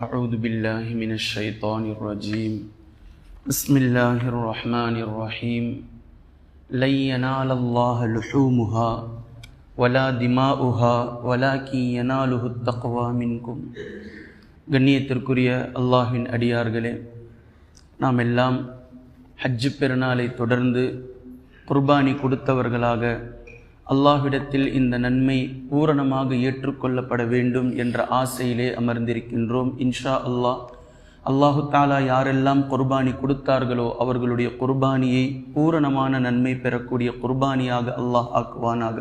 أعوذ بالله من الشيطان الرجيم بسم الله الرحمن الرحيم لن ينال الله لحومها ولا دماؤها ولكن يناله التقوى منكم கண்ணியத்திற்குரிய அல்லாஹ்வின் அடியார்களே நாம் எல்லாம் ஹஜ்ஜு பெருநாளை தொடர்ந்து குர்பானி கொடுத்தவர்களாக அல்லாஹ்விடத்தில் இந்த நன்மை பூரணமாக ஏற்றுக்கொள்ளப்பட வேண்டும் என்ற ஆசையிலே அமர்ந்திருக்கின்றோம். இன்ஷா அல்லாஹ். அல்லாஹு தாலா யாரெல்லாம் குர்பானி கொடுத்தார்களோ அவர்களுடைய குர்பானியை பூரணமான நன்மை பெறக்கூடிய குர்பானியாக அல்லாஹ் ஆக்குவானாக.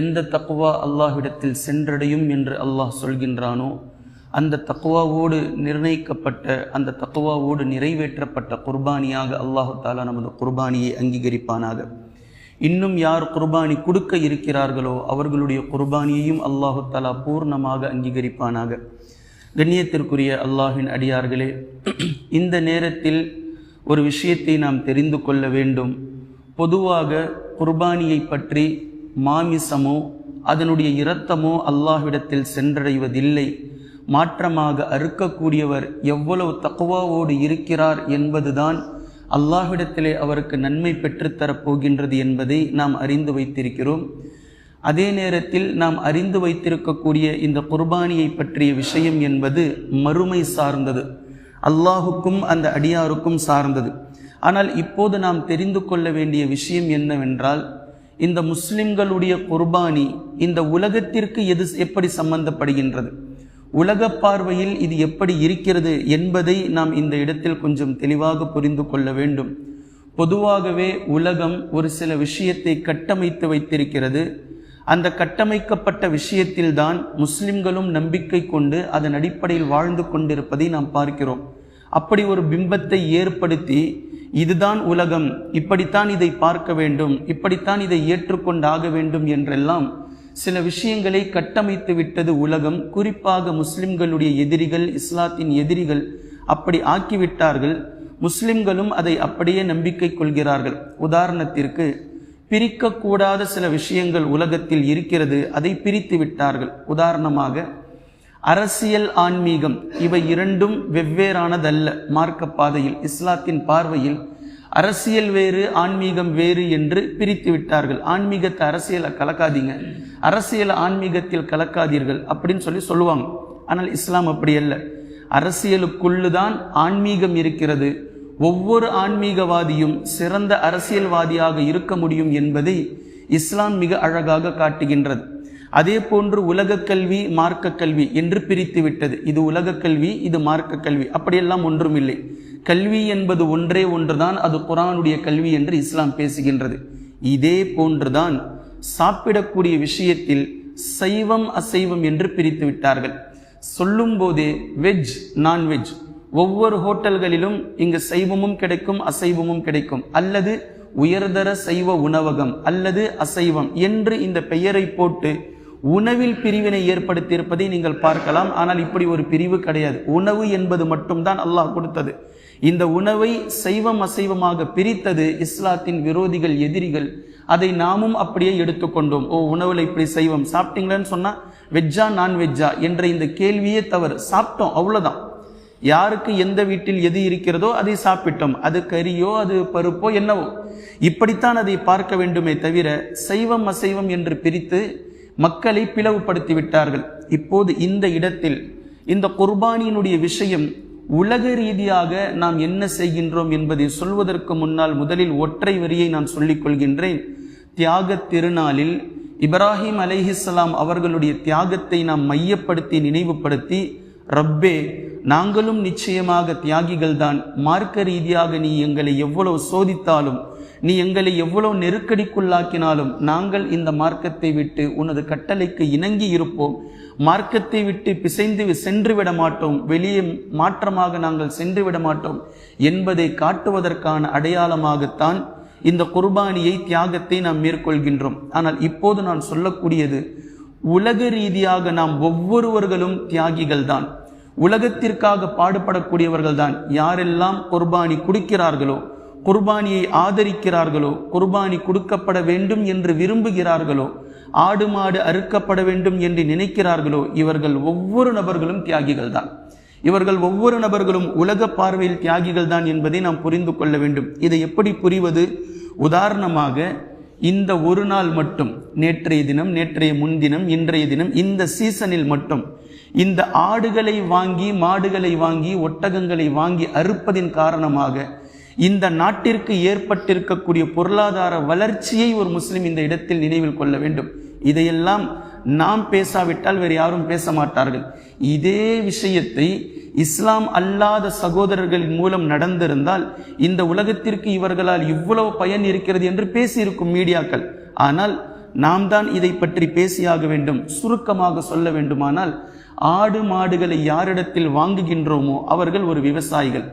எந்த தக்குவா அல்லாஹ்விடத்தில் சென்றடையும் என்று அல்லாஹ் சொல்கின்றானோ அந்த தக்குவாவோடு நிர்ணயிக்கப்பட்ட அந்த தக்குவாவோடு நிறைவேற்றப்பட்ட குர்பானியாக அல்லாஹு தாலா நமது குர்பானியை அங்கீகரிப்பானாக. இன்னும் யார் குர்பானி கொடுக்க இருக்கிறார்களோ அவர்களுடைய குர்பானியையும் அல்லாஹு தலா பூர்ணமாக அங்கீகரிப்பானாக. கண்ணியத்திற்குரிய அல்லாஹின் அடியார்களே இந்த நேரத்தில் ஒரு விஷயத்தை நாம் தெரிந்து கொள்ள வேண்டும். பொதுவாக குர்பானியை பற்றி மாமிசமோ அதனுடைய இரத்தமோ அல்லாஹ்விடத்தில் சென்றடைவதில்லை. மாற்றமாக அறுக்கக்கூடியவர் எவ்வளவு தக்குவாவோடு இருக்கிறார் என்பதுதான் அல்லாஹ்விடத்திலே அவருக்கு நன்மை பெற்றுத்தரப் போகின்றது என்பதை நாம் அறிந்து வைத்திருக்கிறோம். அதே நேரத்தில் நாம் அறிந்து வைத்திருக்கக்கூடிய இந்த குர்பானியை பற்றிய விஷயம் என்பது மறுமை சார்ந்தது. அல்லாஹுக்கும் அந்த அடியாருக்கும் சார்ந்தது. ஆனால் இப்போது நாம் தெரிந்து கொள்ள வேண்டிய விஷயம் என்னவென்றால் இந்த முஸ்லிம்களுடைய குர்பானி இந்த உலகத்திற்கு எது எப்படி சம்பந்தப்படுகின்றது? உலக பார்வையில் இது எப்படி இருக்கிறது என்பதை நாம் இந்த இடத்தில் கொஞ்சம் தெளிவாக புரிந்து கொள்ள வேண்டும். பொதுவாகவே உலகம் ஒரு சில விஷயத்தை கட்டமைத்து வைத்திருக்கிறது. அந்த கட்டமைக்கப்பட்ட விஷயத்தில்தான் முஸ்லிம்களும் நம்பிக்கை கொண்டு அதன் அடிப்படையில் வாழ்ந்து கொண்டிருப்பதை நாம் பார்க்கிறோம். அப்படி ஒரு பிம்பத்தை ஏற்படுத்தி இதுதான் உலகம் இப்படித்தான் இதை பார்க்க வேண்டும் இப்படித்தான் இதை ஏற்றுக்கொண்டாக வேண்டும் என்றெல்லாம் சில விஷயங்களை கட்டமைத்து விட்டது உலகம். குறிப்பாக முஸ்லிம்களுடைய எதிரிகள் இஸ்லாத்தின் எதிரிகள் அப்படி ஆக்கிவிட்டார்கள். முஸ்லிம்களும் அதை அப்படியே நம்பிக்கை கொள்கிறார்கள். உதாரணத்திற்கு பிரிக்கக்கூடாத சில விஷயங்கள் உலகத்தில் இருக்கிறது அதை பிரித்து விட்டார்கள். உதாரணமாக அரசியல் ஆன்மீகம் இவை இரண்டும் வெவ்வேறானதல்ல. மார்க்க பாதையில் இஸ்லாத்தின் பார்வையில் அரசியல் வேறு ஆன்மீகம் வேறு என்று பிரித்து விட்டார்கள். ஆன்மீகத்தை அரசியலை கலக்காதீங்க. அரசியல் ஆன்மீகத்தில் கலக்காதீர்கள் அப்படின்னு சொல்லி சொல்லுவாங்க. ஆனால் இஸ்லாம் அப்படி அல்ல. அரசியலுக்குள்ளுதான் ஆன்மீகம் இருக்கிறது. ஒவ்வொரு ஆன்மீகவாதியும் சிறந்த அரசியல்வாதியாக இருக்க முடியும் என்பதை இஸ்லாம் மிக அழகாக காட்டுகின்றது. அதே போன்று உலக கல்வி மார்க்க கல்வி என்று பிரித்து விட்டது. இது உலக கல்வி இது மார்க்க கல்வி. அப்படியெல்லாம் ஒன்றும் இல்லை கல்வி என்பது ஒன்றே ஒன்றுதான் அது குரானுடைய கல்வி என்று இஸ்லாம் பேசுகின்றது. இதே போன்றுதான் சாப்பிடக்கூடிய விஷயத்தில் சைவம் அசைவம் என்று பிரித்து விட்டார்கள். சொல்லும் போதே வெஜ் நான்வெஜ் ஒவ்வொரு ஹோட்டல்களிலும் இங்கு சைவமும் கிடைக்கும் அசைவமும் கிடைக்கும். அல்லது உயர்தர சைவ உணவகம் அல்லது அசைவம் என்று இந்த பெயரை போட்டு உணவில் பிரிவினை ஏற்படுத்தியிருப்பதை நீங்கள் பார்க்கலாம். ஆனால் இப்படி ஒரு பிரிவு கிடையாது. உணவு என்பது மட்டும்தான் அல்லாஹ் கொடுத்தது. இந்த உணவை சைவம் அசைவமாக பிரித்தது இஸ்லாத்தின் விரோதிகள் எதிரிகள். அதை நாமும் அப்படியே எடுத்துக்கொண்டோம். ஓ உணவில் இப்படி சைவம். சாப்பிட்டீங்களேன்னு சொன்னா வெஜ்ஜா நான் வெஜ்ஜா என்ற இந்த கேள்வியே தவறு. சாப்பிட்டோம் அவ்வளவுதான். யாருக்கு எந்த வீட்டில் எது இருக்கிறதோ அதை சாப்பிட்டோம். அது கறியோ அது பருப்போ என்னவோ. இப்படித்தான் அதை பார்க்க வேண்டுமே தவிர சைவம் அசைவம் என்று பிரித்து மக்களை பிளவுபடுத்தி விட்டார்கள் இப்போது இந்த இடத்தில் இந்த குர்பானியினுடைய விஷயம் உலக ரீதியாக நாம் என்ன செய்கின்றோம் என்பதை சொல்வதற்கு முன்னால் முதலில் ஒற்றை வரியை நான் சொல்லிக் கொள்கின்றேன். தியாக திருநாளில் இப்ராஹிம் அலைஹிஸ்லாம் அவர்களுடைய தியாகத்தை நாம் மையப்படுத்தி நினைவுபடுத்தி ரப்பே நாங்களும் நிச்சயமாக தியாகிகள் தான் மார்க்க ரீதியாக நீ எங்களை எவ்வளவு சோதித்தாலும் நீ எங்களை எவ்வளவு நெருக்கடிக்குள்ளாக்கினாலும் நாங்கள் இந்த மார்க்கத்தை விட்டு உனது கட்டளைக்கு இணங்கி இருப்போம். மார்க்கத்தை விட்டு பிசைந்து சென்று விட மாட்டோம். வெளியே மாற்றமாக நாங்கள் சென்று விட மாட்டோம். என்பதை காட்டுவதற்கான அடையாளமாகத்தான் இந்த குர்பானியை தியாகத்தை நாம் மேற்கொள்கின்றோம். ஆனால் இப்போது நான் சொல்லக்கூடியது உலக ரீதியாக நாம் ஒவ்வொருவர்களும் தியாகிகள் தான் உலகத்திற்காக பாடுபடக்கூடியவர்கள் தான் யாரெல்லாம் குர்பானி கொடுக்கிறார்களோ குர்பானியை ஆதரிக்கிறார்களோ குர்பானி கொடுக்கப்பட வேண்டும் என்று விரும்புகிறார்களோ ஆடு மாடு அறுக்கப்பட வேண்டும் என்று நினைக்கிறார்களோ இவர்கள் ஒவ்வொரு நபர்களும் தியாகிகள் தான். இவர்கள் ஒவ்வொரு நபர்களும் உலக பார்வையில் தியாகிகள் தான் என்பதை நாம் புரிந்து கொள்ள வேண்டும். இதை எப்படி புரிவது? உதாரணமாக இந்த ஒரு நாள் மட்டும் நேற்றைய தினம் நேற்றைய முன்தினம் இன்றைய தினம் இந்த சீசனில் மட்டும் இந்த ஆடுகளை வாங்கி மாடுகளை வாங்கி ஒட்டகங்களை வாங்கி அறுப்பதின் காரணமாக இந்த நாட்டிற்கு ஏற்பட்டிருக்கக்கூடிய பொருளாதார வளர்ச்சியை ஒரு முஸ்லீம் இந்த இடத்தில் நினைவில் கொள்ள வேண்டும். இதையெல்லாம் நாம் பேசாவிட்டால் வேறு யாரும் பேச மாட்டார்கள் இதே விஷயத்தை இஸ்லாம் அல்லாத சகோதரர்களின் மூலம் நடந்திருந்தால் இந்த உலகத்திற்கு இவர்களால் இவ்வளவு பயன் இருக்கிறது என்று பேசியிருக்கும் மீடியாக்கள். ஆனால் நாம் தான் இதை பற்றி பேசியாக வேண்டும் சுருக்கமாக சொல்ல வேண்டுமானால் ஆடு மாடுகளை யாரிடத்தில் வாங்குகின்றோமோ அவர்கள் ஒரு விவசாயிகள்.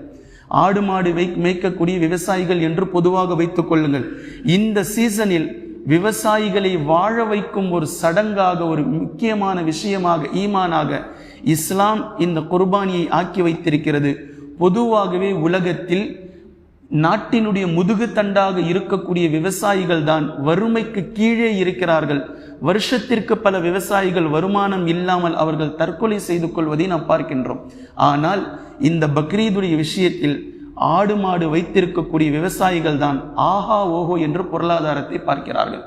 ஆடு மாடு வை மேய்க்கக்கூடிய விவசாயிகள் என்று பொதுவாக வைத்துக் கொள்ளுங்கள். இந்த சீசனில் விவசாயிகளை வாழ வைக்கும் ஒரு சடங்காக ஒரு முக்கியமான விஷயமாக ஈமானாக இஸ்லாம் இந்த குர்பானியை ஆக்கி வைத்திருக்கிறது. பொதுவாகவே உலகத்தில் நாட்டினுடைய முதுகு தண்டாக இருக்கக்கூடிய விவசாயிகள் தான் வறுமைக்கு கீழே இருக்கிறார்கள். வருஷத்திற்கு பல விவசாயிகள் வருமானம் இல்லாமல் அவர்கள் தற்கொலை செய்து கொள்வதை நாம் பார்க்கின்றோம். ஆனால் இந்த பக்ரீதுடைய விஷயத்தில் ஆடு மாடு வைத்திருக்கக்கூடிய விவசாயிகள் தான் ஆஹா ஓஹோ என்று பொருளாதாரத்தை பார்க்கிறார்கள்.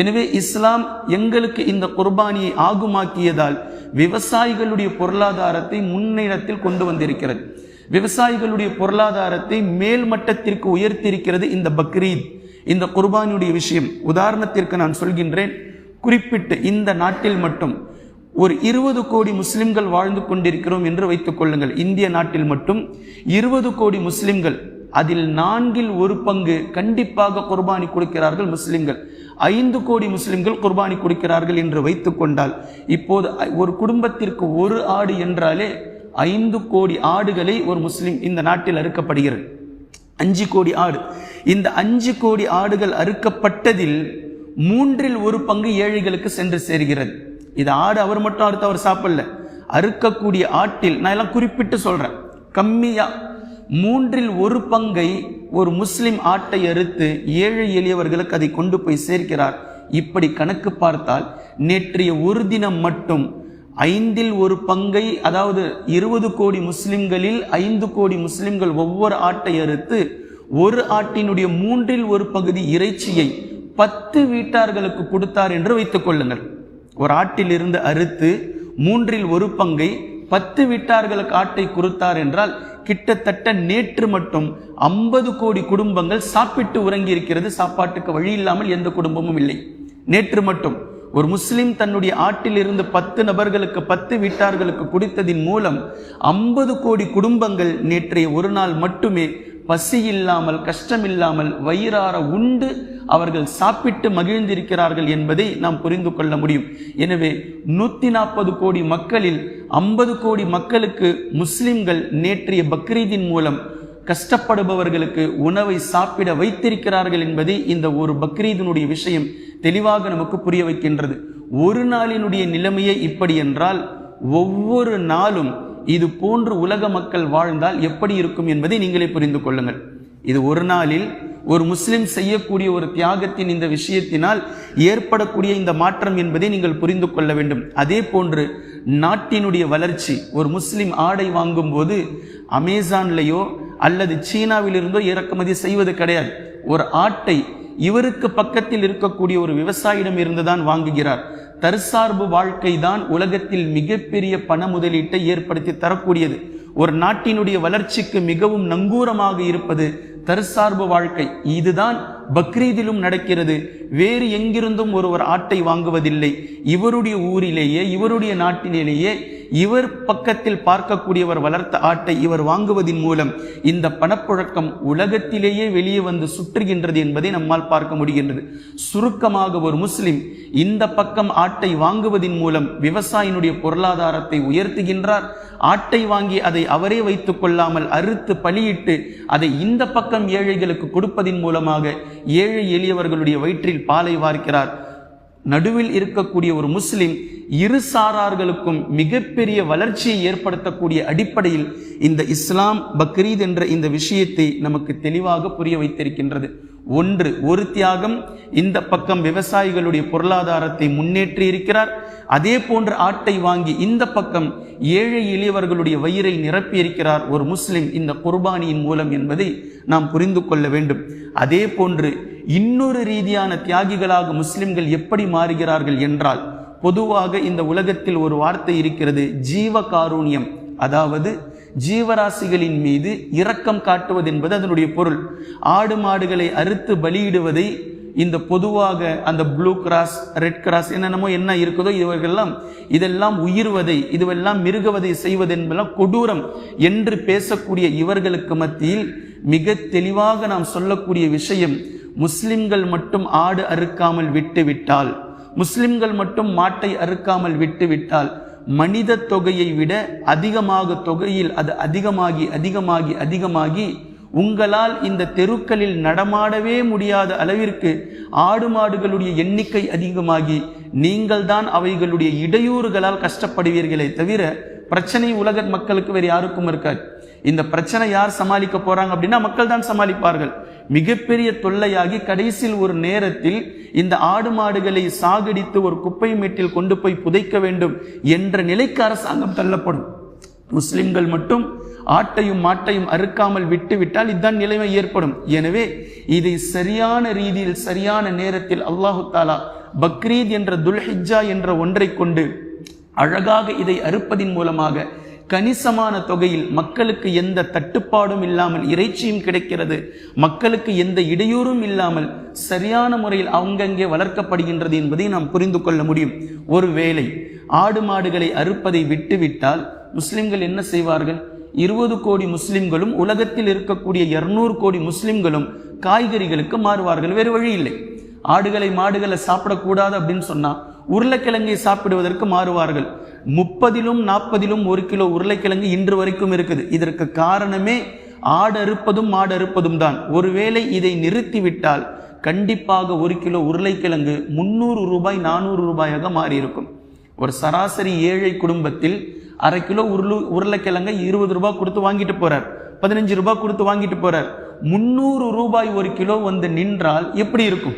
எனவே இஸ்லாம் எங்களுக்கு இந்த குர்பானியை ஆகுமாக்கியதால் விவசாயிகளுடைய பொருளாதாரத்தை முன்னிடத்தில் கொண்டு வந்திருக்கிறது. விவசாயிகளுடைய பொருளாதாரத்தை மேல் மட்டத்திற்கு உயர்த்தியிருக்கிறது இந்த பக்ரீத். இந்த குர்பானியுடைய விஷயம். உதாரணத்திற்கு நான் சொல்கின்றேன். குறிப்பிட்டு இந்த நாட்டில் மட்டும் ஒரு இருபது கோடி முஸ்லிம்கள் வாழ்ந்து கொண்டிருக்கிறோம் என்று வைத்துக் கொள்ளுங்கள். இந்திய நாட்டில் மட்டும் இருபது கோடி முஸ்லிம்கள் அதில் நான்கில் ஒரு பங்கு கண்டிப்பாக குர்பானி கொடுக்கிறார்கள் முஸ்லிம்கள். ஐந்து கோடி முஸ்லிம்கள் குர்பானி கொடுக்கிறார்கள் என்று வைத்துக்கொண்டால் இப்போது ஒரு குடும்பத்திற்கு ஒரு ஆடு என்றாலே ஐந்து கோடி ஆடுகளை ஒரு முஸ்லீம் இந்த நாட்டில் அறுக்கப்படுகிறது. அஞ்சு கோடி ஆடு. இந்த அஞ்சு கோடி ஆடுகள் அறுக்கப்பட்டதில் மூன்றில் ஒரு பங்கு ஏழைகளுக்கு சென்று சேர்கிறது. இது ஆடு அவர் மட்டும் அறுத்து அவர் சாப்பிடல. அறுக்கக்கூடிய ஆட்டில் நான் எல்லாம் குறிப்பிட்டு சொல்றேன். கம்மியா மூன்றில் ஒரு பங்கை ஒரு முஸ்லிம் ஆட்டை அறுத்து ஏழை எளியவர்களுக்கு அதை கொண்டு போய் சேர்க்கிறார். இப்படி கணக்கு பார்த்தால் நேற்றைய ஒரு தினம் மட்டும் ஐந்தில் ஒரு பங்கை அதாவது இருபது கோடி முஸ்லிம்களில் ஐந்து கோடி முஸ்லிம்கள் ஒவ்வொரு ஆட்டை அறுத்து ஒரு ஆட்டினுடைய மூன்றில் ஒரு பகுதி இறைச்சியை பத்து வீட்டார்களுக்கு கொடுத்தார் என்று வைத்துக் கொள்ளுங்கள். ஒரு ஆட்டில் இருந்து அறுத்து மூன்றில் ஒரு பங்கை பத்து வீட்டார்களுக்கு ஆட்டை கொடுத்தார் என்றால் கிட்டத்தட்ட நேற்று மட்டும் ஐம்பது கோடி குடும்பங்கள் சாப்பிட்டு உறங்கி இருக்கிறது சாப்பாட்டுக்கு வழி இல்லாமல் எந்த குடும்பமும் இல்லை. நேற்று மட்டும் ஒரு முஸ்லீம் தன்னுடைய ஆட்டில் இருந்து பத்து நபர்களுக்கு பத்து வீட்டார்களுக்கு குடித்ததின் மூலம் ஐம்பது கோடி குடும்பங்கள் நேற்றைய ஒரு நாள் மட்டுமே பசி இல்லாமல் கஷ்டமில்லாமல் வயிறார உண்டு அவர்கள் சாப்பிட்டு மகிழ்ந்திருக்கிறார்கள் என்பதை நாம் புரிந்து கொள்ள முடியும். எனவே நூத்தி நாற்பது கோடி மக்களில் ஐம்பது கோடி மக்களுக்கு முஸ்லிம்கள் நேற்றைய பக்ரீதின் மூலம் கஷ்டப்படுபவர்களுக்கு உணவை சாப்பிட வைத்திருக்கிறார்கள் என்பதே இந்த ஒரு பக்ரீதினுடைய விஷயம். தெளிவாக நமக்கு புரிய வைக்கின்றது. ஒரு நாளினுடைய நிலைமையே இப்படி என்றால் ஒவ்வொரு நாளும் இது போன்று உலக மக்கள் வாழ்ந்தால் எப்படி இருக்கும் என்பதை நீங்களே புரிந்து கொள்ளுங்கள். இது ஒரு நாளில் ஒரு முஸ்லிம் செய்யக்கூடிய ஒரு தியாகத்தின் இந்த விஷயத்தினால் ஏற்படக்கூடிய இந்த மாற்றம் என்பதை நீங்கள் புரிந்து கொள்ள வேண்டும். அதே போன்று நாட்டினுடைய வளர்ச்சி ஒரு முஸ்லிம் ஆடை வாங்கும் போது அமேசான்லேயோ அல்லது சீனாவிலிருந்தோ இறக்குமதி செய்வது கிடையாது. ஒரு ஆட்டை இவருக்கு பக்கத்தில் இருக்கக்கூடிய ஒரு விவசாயிடம் இருந்துதான் வாங்குகிறார். தற்சார்பு வாழ்க்கை தான் உலகத்தில் மிகப்பெரிய பண முதலீட்டை ஏற்படுத்தி தரக்கூடியது. ஒரு நாட்டினுடைய வளர்ச்சிக்கு மிகவும் நங்கூரமாக இருப்பது தற்சார்பு வாழ்க்கை. இதுதான் பக்ரீதிலும் நடக்கிறது. வேறு எங்கிருந்தும் ஒருவர் ஆட்டை வாங்குவதில்லை. இவருடைய ஊரிலேயே இவருடைய நாட்டிலேயே இவர் பக்கத்தில் பார்க்கக்கூடியவர் வளர்த்த ஆட்டை இவர் வாங்குவதன் மூலம் இந்த பணப்புழக்கம் உலகத்திலேயே வெளியே வந்து சுற்றுகின்றது என்பதை நம்மால் பார்க்க முடிகின்றது. சுருக்கமாக ஒரு முஸ்லிம் இந்த பக்கம் ஆட்டை வாங்குவதன் மூலம் விவசாயினுடைய பொருளாதாரத்தை உயர்த்துகின்றார். ஆட்டை வாங்கி அதை அவரே வைத்துக் கொள்ளாமல் அறுத்து பலியிட்டு அதை இந்த பக்கம் ஏழைகளுக்கு கொடுப்பதின் மூலமாக ஏழை எளியவர்களுடைய வயிற்றில் பாலை வார்க்கிறார். நடுவில் இருக்கக்கூடிய ஒரு முஸ்லிம் இரு சாரார்களுக்கும் மிகப்பெரிய வளர்ச்சியை ஏற்படுத்தக்கூடிய அடிப்படையில் இந்த இஸ்லாம் பக்ரீத் என்ற இந்த விஷயத்தை நமக்கு தெளிவாக புரிய வைத்திருக்கின்றது. ஒன்று ஒரு தியாகம். இந்த பக்கம் விவசாயிகளுடைய பொருளாதாரத்தை முன்னேற்றி இருக்கிறார். அதே போன்ற ஆட்டை வாங்கி இந்த பக்கம் ஏழை எளியவர்களுடைய வயிறை நிரப்பி இருக்கிறார் ஒரு முஸ்லிம். இந்த குர்பானியின் மூலம் என்பதை நாம் புரிந்து கொள்ள வேண்டும். அதே போன்று இன்னொரு ரீதியான தியாகிகளாக முஸ்லிம்கள் எப்படி மாறுகிறார்கள் என்றால் பொதுவாக இந்த உலகத்தில் ஒரு வார்த்தை இருக்கிறது ஜீவ காரூண்யம் அதாவது ஜீவராசிகளின் மீது இரக்கம் காட்டுவது என்பது அதனுடைய பொருள். ஆடு மாடுகளை அறுத்து பலியிடுவதை இந்த பொதுவாக அந்த ப்ளூ கிராஸ் ரெட் கிராஸ் என்னென்னமோ என்ன இருக்குதோ இவர்களெல்லாம் இதெல்லாம் உயிர்வதை இதுவெல்லாம் மிருகவதை செய்வது என்பதெல்லாம் கொடூரம் என்று பேசக்கூடிய இவர்களுக்கு மத்தியில் மிக தெளிவாக நாம் சொல்லக்கூடிய விஷயம் முஸ்லிம்கள் மட்டும் ஆடு அறுக்காமல் விட்டுவிட்டால் முஸ்லிம்கள் மட்டும் மாட்டை அறுக்காமல் விட்டுவிட்டால் மனித தொகையை விட அதிகமாக தொகையில் அது அதிகமாகி அதிகமாகி அதிகமாகி உங்களால் இந்த தெருக்களில் நடமாடவே முடியாத அளவிற்கு ஆடு மாடுகளுடைய எண்ணிக்கை அதிகமாகி நீங்கள்தான் அவைகளுடைய இடையூறுகளால் கஷ்டப்படுவீர்களே தவிர பிரச்சனை உலக மக்களுக்கு வேறு யாருக்கும் இருக்காது. இந்த பிரச்சனை யார் சமாளிக்க போறாங்க அப்படின்னா மக்கள் தான் சமாளிப்பார்கள். மிகப்பெரிய தொல்லையாகி கடைசியில் ஒரு நேரத்தில் இந்த ஆடு மாடுகளை சாகடித்து ஒரு குப்பை மேட்டில் கொண்டு போய் புதைக்க வேண்டும் என்ற நிலைக்கு அரசாங்கம் தள்ளப்படும். முஸ்லிம்கள் மட்டும் ஆட்டையும் மாட்டையும் அறுக்காமல் விட்டுவிட்டால் இதுதான் நிலைமை ஏற்படும். எனவே இதை சரியான ரீதியில் சரியான நேரத்தில் அல்லாஹு தாலா பக்ரீத் என்ற துல்ஹிஜா என்ற ஒன்றை கொண்டு அழகாக இதை அறுப்பதின் மூலமாக கணிசமான தொகையில் மக்களுக்கு எந்த தட்டுப்பாடும் இல்லாமல் இறைச்சியும் கிடைக்கிறது. மக்களுக்கு எந்த இடையூறும் இல்லாமல் சரியான முறையில் அங்கங்கே வளர்க்கப்படுகின்றது என்பதை நாம் புரிந்து கொள்ள முடியும். ஒருவேளை ஆடு மாடுகளை அறுப்பதை விட்டுவிட்டால் முஸ்லிம்கள் என்ன செய்வார்கள்? இருபது கோடி முஸ்லிம்களும் உலகத்தில் இருக்கக்கூடிய இருநூறு கோடி முஸ்லிம்களும் காய்கறிகளுக்கு மாறுவார்கள். வேறு வழி இல்லை. ஆடுகளை மாடுகளை சாப்பிடக்கூடாது அப்படின்னு சொன்னால் உருளைக்கிழங்கை சாப்பிடுவதற்கு மாறுவார்கள். முப்பதிலும் நாற்பதிலும் ஒரு கிலோ உருளைக்கிழங்கு இன்று வரைக்கும் இருக்குது. இதற்கு காரணமே ஆடு அறுப்பதும் மாடு அறுப்பதும் தான் ஒருவேளை இதை நிறுத்திவிட்டால் கண்டிப்பாக ஒரு கிலோ உருளைக்கிழங்கு முன்னூறு ரூபாய் நானூறு ரூபாயாக மாறியிருக்கும். ஒரு சராசரி ஏழை குடும்பத்தில் அரை கிலோ உருளு உருளைக்கிழங்கை இருபது ரூபாய் கொடுத்து வாங்கிட்டு போறார். பதினஞ்சு ரூபாய் கொடுத்து வாங்கிட்டு போறார். முன்னூறு ரூபாய் ஒரு கிலோ வந்து நின்றால் எப்படி இருக்கும்?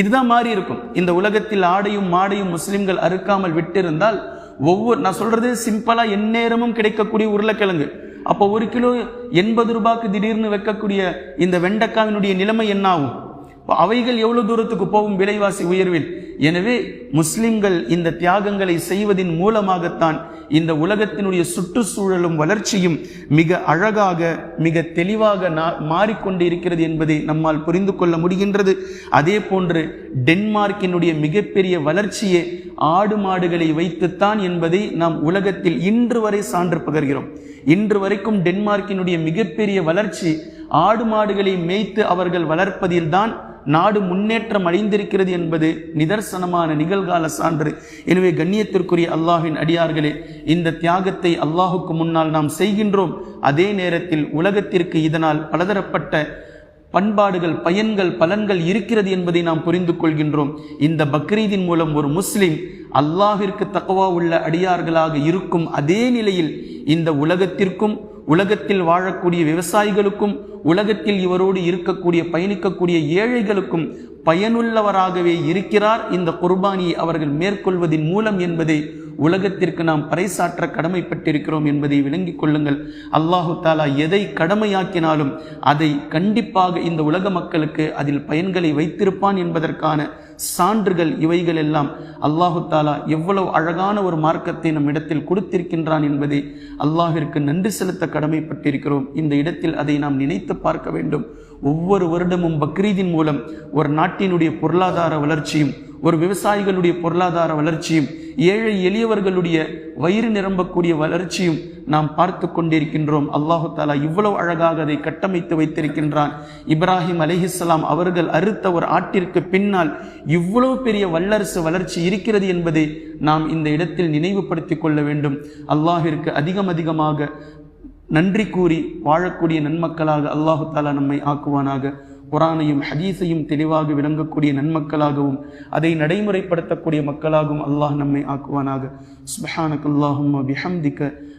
இதுதான் மாறி இருக்கும் இந்த உலகத்தில் ஆடையும் மாடையும் முஸ்லிம்கள் அறுக்காமல் விட்டிருந்தால் ஒவ்வொரு நான் சொல்றது சிம்பிளா எந்நேரமும் கிடைக்கக்கூடிய உருளைக்கிழங்கு. அப்போ ஒரு கிலோ எண்பது ரூபாய்க்கு திடீர்னு வைக்கக்கூடிய இந்த வெண்டைக்காவினுடைய நிலைமை என்ன ஆகும் அவைகள் எவ்வளவு தூரத்துக்கு போகும் விலைவாசி உயர்வில்? எனவே முஸ்லிம்கள் இந்த தியாகங்களை செய்வதின் மூலமாகத்தான் இந்த உலகத்தினுடைய சுற்றுச்சூழலும் வளர்ச்சியும் மிக அழகாக மிக தெளிவாக மாறிக்கொண்டு இருக்கிறது என்பதை நம்மால் புரிந்து கொள்ள முடிகின்றது. அதே போன்று டென்மார்க்கினுடைய மிகப்பெரிய வளர்ச்சியே ஆடு மாடுகளை வைத்துத்தான் என்பதை நாம் உலகத்தில் இன்று வரை சான்று பகர்கிறோம். இன்று வரைக்கும் டென்மார்க்கினுடைய மிகப்பெரிய வளர்ச்சி ஆடு மாடுகளை மேய்த்து அவர்கள் வளர்ப்பதில்தான் நாடு முன்னேற்றம் அடைந்திருக்கிறது என்பது நிதர்சனமான நிகழ்கால சான்று. எனவே கண்ணியத்திற்குரிய அல்லாஹின் அடியார்களே இந்த தியாகத்தை அல்லாஹுக்கு முன்னால் நாம் செய்கின்றோம். அதே நேரத்தில் உலகத்திற்கு இதனால் பலதரப்பட்ட பண்பாடுகள் பயன்கள் பலன்கள் இருக்கிறது என்பதை நாம் புரிந்து கொள்கின்றோம். இந்த பக்ரீதின் மூலம் ஒரு முஸ்லிம் அல்லாஹிற்கு தக்கவா உள்ள அடியார்களாக இருக்கும் அதே நிலையில் இந்த உலகத்திற்கும் உலகத்தில் வாழக்கூடிய விவசாயிகளுக்கும் உலகத்தில் இவரோடு இருக்கக்கூடிய பயணிக்கக்கூடிய ஏழைகளுக்கும் பயனுள்ளவராகவே இருக்கிறார். இந்த குர்பானியை அவர்கள் மேற்கொள்வதன் மூலம் என்பதை உலகத்திற்கு நாம் பறைசாற்ற கடமைப்பட்டிருக்கிறோம் என்பதை விளங்கிக் கொள்ளுங்கள். அல்லாஹு தாலா எதை கடமையாக்கினாலும் அதை கண்டிப்பாக இந்த உலக மக்களுக்கு அதில் பயன்களை வைத்திருப்பான் என்பதற்கான சான்றுகள் இவைகள் எல்லாம் அல்லாஹு தாலா எவ்வளவு அழகான ஒரு மார்க்கத்தை நம் இடத்தில் கொடுத்திருக்கின்றான் என்பதை அல்லாஹிற்கு நன்றி செலுத்த கடமைப்பட்டிருக்கிறோம். இந்த இடத்தில் அதை நாம் நினைத்து பார்க்க வேண்டும். ஒவ்வொரு வருடமும் பக்ரீதின் மூலம் ஒரு நாட்டினுடைய பொருளாதார வளர்ச்சியும் ஒரு விவசாயிகளுடைய பொருளாதார வளர்ச்சியும் ஏழை எளியவர்களுடைய வயிறு நிரம்பக்கூடிய வளர்ச்சியும் நாம் பார்த்து கொண்டிருக்கின்றோம். அல்லாஹு தாலா இவ்வளவு அழகாக அதை கட்டமைத்து வைத்திருக்கின்றான். இப்ராஹிம் அலிஹிஸ்லாம் அவர்கள் அறுத்த ஒரு ஆட்டிற்கு பின்னால் இவ்வளவு பெரிய வல்லரசு வளர்ச்சி இருக்கிறது என்பதை நாம் இந்த இடத்தில் நினைவுபடுத்திக் கொள்ள வேண்டும். அல்லாஹிற்கு அதிகம் அதிகமாக நன்றி கூறி வாழக்கூடிய நன்மக்களாக அல்லாஹு தாலா நம்மை ஆக்குவானாக. குரானையும் ஹதீஸையும் தெளிவாக விளங்கக்கூடிய நன்மக்களாகவும் அதை நடைமுறைப்படுத்தக்கூடிய மக்களாகவும் அல்லாஹ் நம்மை ஆக்குவானாக. சுபஹானக் அல்லாஹும் பிஹம்திக்க